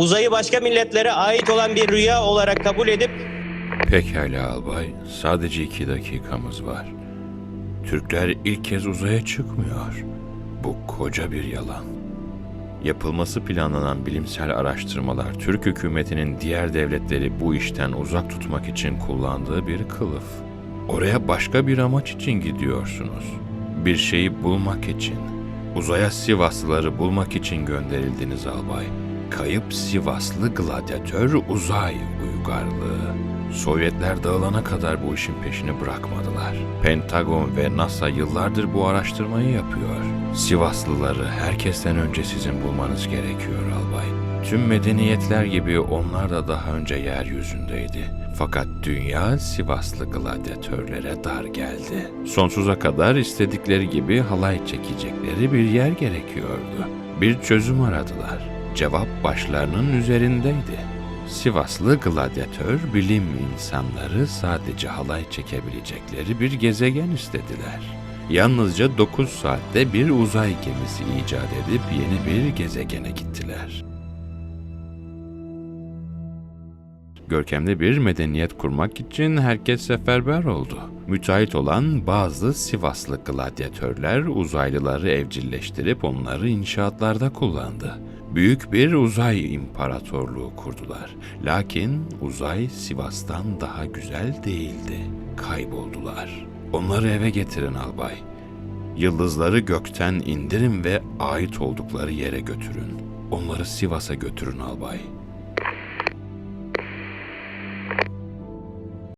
uzayı başka milletlere ait olan bir rüya olarak kabul edip Pekala albay, sadece iki dakikamız var. Türkler ilk kez uzaya çıkmıyor. Bu koca bir yalan. Yapılması planlanan bilimsel araştırmalar Türk hükümetinin diğer devletleri bu işten uzak tutmak için kullandığı bir kılıf. Oraya başka bir amaç için gidiyorsunuz. Bir şeyi bulmak için. Uzaya Sivaslıları bulmak için gönderildiniz albay. Kayıp Sivaslı gladyatör uzay uygarlığı. Sovyetler dağılana kadar bu işin peşini bırakmadılar. Pentagon ve NASA yıllardır bu araştırmayı yapıyor. Sivaslıları herkesten önce sizin bulmanız gerekiyor albay. Tüm medeniyetler gibi onlar da daha önce yeryüzündeydi. Fakat dünya Sivaslı gladyatörlere dar geldi. Sonsuza kadar istedikleri gibi halay çekecekleri bir yer gerekiyordu. Bir çözüm aradılar. Cevap başlarının üzerindeydi. Sivaslı gladyatör bilim insanları sadece halay çekebilecekleri bir gezegen istediler. Yalnızca 9 saatte bir uzay gemisi icat edip yeni bir gezegene gittiler. Görkemli bir medeniyet kurmak için herkes seferber oldu. Müteahhit olan bazı Sivaslı gladyatörler uzaylıları evcilleştirip onları inşaatlarda kullandı. Büyük bir uzay imparatorluğu kurdular. Lakin uzay Sivas'tan daha güzel değildi. Kayboldular. Onları eve getirin albay. Yıldızları gökten indirin ve ait oldukları yere götürün. Onları Sivas'a götürün albay.